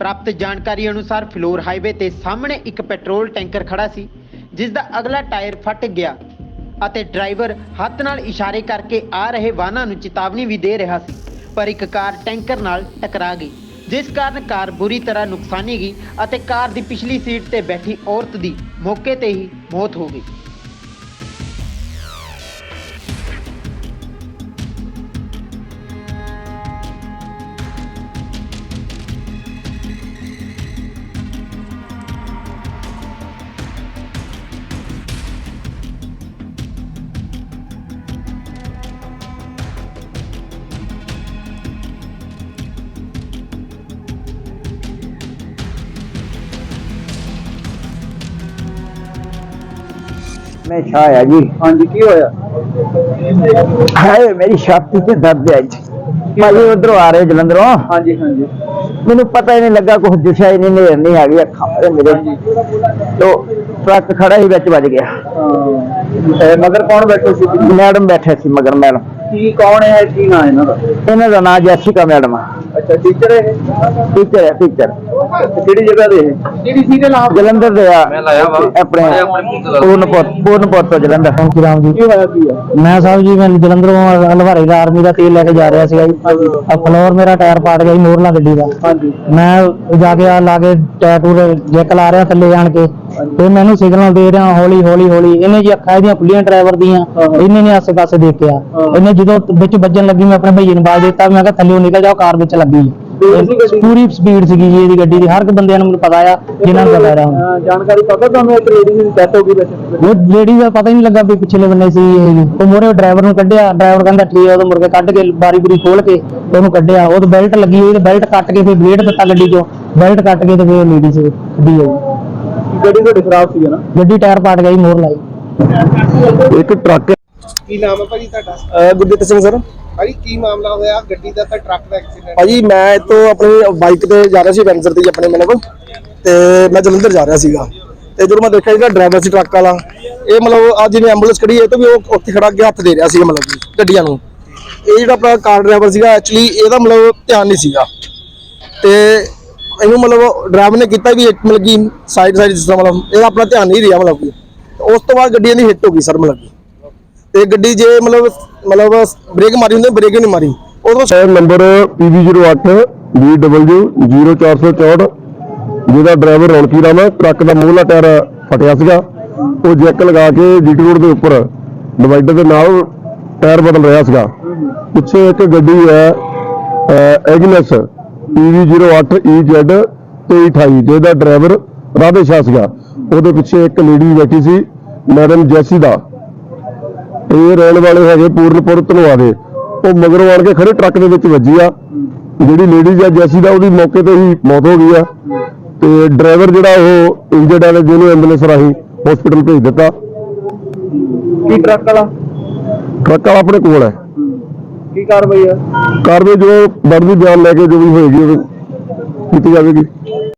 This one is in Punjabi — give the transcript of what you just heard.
ਪ੍ਰਾਪਤ ਜਾਣਕਾਰੀ ਅਨੁਸਾਰ ਫਲੋਰ ਹਾਈਵੇ ਤੇ ਸਾਹਮਣੇ ਇੱਕ ਪੈਟਰੋਲ ਟੈਂਕਰ ਖੜਾ ਸੀ, ਜਿਸ ਦਾ ਅਗਲਾ ਟਾਇਰ ਫਟ ਗਿਆ ਅਤੇ ਡਰਾਈਵਰ ਹੱਥ ਨਾਲ ਇਸ਼ਾਰੇ ਕਰਕੇ ਆ ਰਹੇ ਵਾਹਨਾਂ ਨੂੰ ਚੇਤਾਵਨੀ ਵੀ ਦੇ ਰਿਹਾ ਸੀ, ਪਰ ਇੱਕ ਕਾਰ ਟੈਂਕਰ ਨਾਲ ਟਕਰਾ ਗਈ, ਜਿਸ ਕਾਰਨ ਕਾਰ ਬੁਰੀ ਤਰ੍ਹਾਂ ਨੁਕਸਾਨੀ ਗਈ ਅਤੇ ਕਾਰ ਦੀ ਪਿਛਲੀ ਸੀਟ ਤੇ ਬੈਠੀ ਔਰਤ ਦੀ ਮੌਕੇ ਤੇ ਹੀ ਮੌਤ ਹੋ ਗਈ। ਮੈਂ ਛਾਇਆ ਜੀ। ਹਾਂਜੀ ਕੀ ਹੋਇਆ? ਹਾਏ ਮੇਰੀ ਛਾਤੀ ਤੇ ਦਰਦ ਹੈ ਜੀ। ਭਾਜੀ ਉਧਰੋਂ ਆ ਰਹੇ ਜਲੰਧਰੋਂ। ਹਾਂਜੀ ਹਾਂਜੀ। ਮੈਨੂੰ ਪਤਾ ਹੀ ਨਹੀਂ ਲੱਗਾ ਕੁਝ ਦਿਸ਼ਾ ਹੀ ਨਹੀਂ ਨੇਰ ਨਹੀਂ ਆ ਗਈ ਅੱਖਾਂ ਮੇਰੇ ਮੇਰੇ। ਤੋ ਟਰੱਕ ਖੜਾ ਹੀ ਵਿੱਚ ਵੱਜ ਗਿਆ। ਹਾਂ। ਮਗਰ ਕੌਣ ਬੈਠੇ ਸੀ? ਮੈਡਮ ਬੈਠੇ ਸੀ ਮਗਰ ਮੈਡਮ। ਕੀ ਕੌਣ ਹੈ? ਕੀ ਨਾਂ ਇਹਨਾਂ ਦਾ? ਇਹਨਾਂ ਦਾ ਨਾਮ ਜੈਸਿਕਾ ਮੈਡਮ ਆ। ਅੱਛਾ ਟੀਚਰ ਹੈ ਟੀਚਰ ਹੈ ਟੀਚਰ। ਕਿਹੜੀ ਜਗ੍ਹਾ ਦੇ ਇਹ? ਕਿਹੜੀ ਸੀ ਦੇ ਨਾਮ ਜਲੰਧਰ ਦੇ ਆ। ਮੈਂ ਲਾਇਆ ਵਾ। ਆਪਣੇ ਪੂਰਨਪੁਰ ਪੂਰਨਪੁਰ ਤੋਂ ਜਲੰਧਰ। ਥੈਂਕ ਰਾਮ ਜੀ। ਕੀ ਹੋਇਆ ਕੀ ਆ? ਮੈਂ ਸਾਹਿਬ ਜੀ ਮੈਂ ਜਲੰਧਰੋਂ ਹਲਵਾਰੇ ਦਾ ਆਰਮੀ ਦਾ ਤੇਲ ਲੈ ਕੇ ਜਾ ਰਿਹਾ ਸੀਗਾ ਜੀ। ਆ ਫਲੋਰ ਮੇਰਾ ਟਾਇਰ ਪਾਟ ਗਿਆ ਜੀ ਮੋਰਲਾ ਗੱਡੀ ਦਾ। ਹਾਂਜੀ। ਮੈਂ ਜਾ ਕੇ ਆ ਲਾ ਕੇ ਟਾਇਰ ਟੂਰ ਜੈਕ ਲਾ ਰਿਹਾ ਥੱਲੇ ਜਾਣ ਕੇ। ਤੇ ਮੈਨੂੰ ਸਿਗਨਲ ਦੇ ਰਿਹਾ ਹੌਲੀ ਹੌਲੀ ਹੌਲੀ। ਇਹਨੇ ਜੀ ਅੱਖਾਂ ਇਹਦੀਆਂ ਖੁੱਲੀਆਂ ਡਰਾਈਵਰ ਦੀਆਂ। ਇਹਨੇ ਨੇ ਆਸੇ ਪਾਸੇ ਦੇਖਿਆ। ਇਹਨੇ ਜਦੋਂ ਵਿੱਚ ਵੱਜਣ ਲੱਗੀ ਮੈਂ ਆਪਣੇ ਭਈਏ ਨੂੰ ਬਾਜ ਦਿੱਤਾ ਮੈਂ ਕਿਹਾ ਥੱਲੇ ਨਿਕਲ ਜਾਓ ਕਾਰ ਵਿੱਚ ਲੱਗੀ? ਪੂਰੀ ਸਪੀਡ ਸੀਗੀ ਜੀ ਇਹਦੀ ਗੱਡੀ ਦੀ। ਹਰ ਇੱਕ ਬੰਦਿਆਂ ਨੂੰ ਮੈਨੂੰ ਪਤਾ ਆ ਜਿਨ੍ਹਾਂ ਨੂੰ ਪਤਾ ਰਿਹਾ ਜਾਣਕਾਰੀ ਪਤਾ ਤੁਹਾਨੂੰ ਇੱਕ ਲੇਡੀ ਦੀ ਡੈਥ ਹੋ ਗਈ ਵਿੱਚ? ਉਹ ਲੇਡੀ ਦਾ ਪਤਾ ਹੀ ਨਹੀਂ ਲੱਗਾ ਵੀ ਪਿਛਲੇ ਬੰਨੇ ਸੀ ਇਹ ਜੀ। ਉਹ ਮੋਰੇ ਡਰਾਈਵਰ ਨੂੰ ਕੱਢਿਆ। ਡਰਾਈਵਰ ਕਹਿੰਦਾ ਠੀਕ ਆ ਉਹ ਮੁੜ ਕੇ ਕੱਢ ਕੇ ਬਾਰੀ ਬੁਰੀ ਖੋਲ ਕੇ ਉਹਨੂੰ ਕੱਢਿਆ। ਉਹ ਬੈਲਟ ਲੱਗੀ ਹੋਈ ਤੇ ਬੈਲਟ ਕੱਟ ਕੇ ਫਿਰ ਬਲੇਡ ਦਿੱਤਾ ਗੱਡੀ ਚੋਂ। ਬੈਲਟ ਕੱਟ ਕੇ ਤੇ ਫਿਰ ਲੇਡੀ ਸੀ ਗੱਡੀ ਆਈ ਗੱਡੀ ਤੁਹਾਡੀ ਖਰਾਬ ਸੀ ਨਾ? ਗੱਡੀ ਟਾਇਰ ਪਾਟ ਗਈ ਮੋਰ ਲਾਈ। ਇੱਕ ਟਰੱਕ ਕੀ ਨਾਮ ਹੈ ਭਾਜੀ ਤੁਹਾਡਾ? ਗੁਰਦੀਪ ਸਿੰਘ ਸਰ। ਭਾਜੀ ਕੀ ਮਾਮਲਾ ਹੋਇਆ? ਗੱਡੀ ਦਾ ਤੇ ਟਰੱਕ ਦਾ ਐਕਸੀਡੈਂਟ ਭਾਜੀ ਮੈਂ ਇੱਥੋਂ ਆਪਣੀ ਬਾਈਕ ਤੇ ਜਾ ਰਿਹਾ ਸੀ ਵੈਂਸਰ ਤੇ ਜੀ ਆਪਣੇ ਮਤਲਬ। ਤੇ ਮੈਂ ਜਲੰਧਰ ਜਾ ਰਿਹਾ ਸੀਗਾ। ਤੇ ਜਦੋਂ ਮੈਂ ਦੇਖਿਆ ਜਿਹੜਾ ਡਰਾਈਵਰ ਸੀ ਟਰੱਕ ਵਾਲਾ ਇਹ ਮਤਲਬ ਅੱਜ ਜਿਵੇਂ ਐਂਬੂਲੈਂਸ ਖੜੀ ਹੈ ਇਹ ਤੋਂ ਵੀ ਉਹ ਉੱਥੇ ਖੜਾ ਕੇ ਹੱਥ ਦੇ ਰਿਹਾ ਸੀ ਮਤਲਬ ਕਿ ਗੱਡੀਆਂ ਨੂੰ। ਇਹ ਜਿਹੜਾ ਆਪਣਾ ਕਾਰ ਡਰਾਈਵਰ ਸੀਗਾ ਐਕਚੁਅਲੀ ਇਹਦਾ ਮਤਲਬ ਧਿਆਨ ਨਹੀਂ ਸੀਗਾ। ਤੇ ਇਹਨੂੰ ਮਤਲਬ ਡਰਾਈਵਰ ਨੇ ਕੀਤਾ ਵੀ ਇੱਕ ਮਤਲਬ ਕਿ ਸਾਈਡ ਸਾਈਡ ਜਿਸ ਤਰ੍ਹਾਂ ਮਤਲਬ ਇਹਦਾ ਆਪਣਾ ਧਿਆਨ ਨਹੀਂ ਰਿਹਾ ਮਤਲਬ ਕਿ। ਉਸ ਤੋਂ ਬਾਅਦ ਗੱਡੀ ਦੀ ਹਿੱਟ ਹੋ ਗਈ ਸਰ ਮਤਲਬ ਕਿ। ਤੇ ਗੱਡੀ ਜੇ ਮਤਲਬ ਮਤਲਬ ਬ੍ਰੇਕ ਮਾਰੀ ਹੁੰਦੀ ਬ੍ਰੇਕ ਹੀ ਨਹੀਂ ਮਾਰੀ। ਉਦੋਂ ਸ਼ਹਿਰ ਨੰਬਰ PV08 BW0464 ਜਿਹਦਾ ਡਰਾਈਵਰ ਰੌਣਕੀ ਰਾਮ ਹੈ ਟਰੱਕ ਦਾ ਮੂਹਲਾ ਟਾਇਰ ਫਟਿਆ ਸੀਗਾ। ਉਹ ਜੈਕ ਲਗਾ ਕੇ ਜੀਟੀ ਰੋਡ ਦੇ ਉੱਪਰ ਡਿਵਾਈਡਰ ਦੇ ਨਾਲ ਟਾਇਰ ਬਦਲ ਰਿਹਾ ਸੀਗਾ। ਪਿੱਛੇ ਇੱਕ ਗੱਡੀ ਹੈ ਐਗਨਸ PV08 EZ 2328 ਜਿਹਦਾ ਡਰਾਈਵਰ ਰਾਧੇ ਸ਼ਾਹ ਸੀਗਾ। ਉਹਦੇ ਪਿੱਛੇ ਇੱਕ ਲੇਡੀ ਬੈਠੀ ਸੀ ਮੈਡਮ ਜੈਸੀ ਦਾ ਇਹ ਰਹਿਣ ਵਾਲੇ ਹੈਗੇ ਪੂਰਨਪੁਰ ਧਨਵਾ ਦੇ ਉਹ ਮਗਰੋਂ ਆਣ ਕੇ ਖੜੇ ਟਰੱਕ ਦੇ ਵਿੱਚ ਵੱਜੀ ਆ। ਜਿਹੜੀ ਲੇਡੀਜ਼ ਆ ਜੈਸੀ ਦਾ ਉਹਦੀ ਮੌਕੇ ਤੇ ਹੀ ਮੌਤ ਹੋ ਗਈ ਆ। ਤੇ ਡਰਾਈਵਰ ਜਿਹੜਾ ਉਹ ਇੰਜਰਡ ਹੈ ਜਿਹਨੂੰ ਐਂਬੂਲੈਂਸ ਰਾਹੀਂ ਹਸਪੀਟਲ ਭੇਜ ਦਿੱਤਾ। ਕੀ ਟਰੱਕ ਵਾਲਾ? ਟਰੱਕ ਵਾਲਾ ਆਪਣੇ ਕੋਲ ਹੈ। ਕੀ ਕਾਰਵਾਈ ਹੈ? ਕਾਰਵਾਈ ਜੋ ਬਣਦੀ, ਬਿਆਨ ਲੈ ਕੇ ਜੋ ਵੀ ਹੋਏਗੀ, ਉਹ ਕੀਤੀ ਜਾਵੇਗੀ।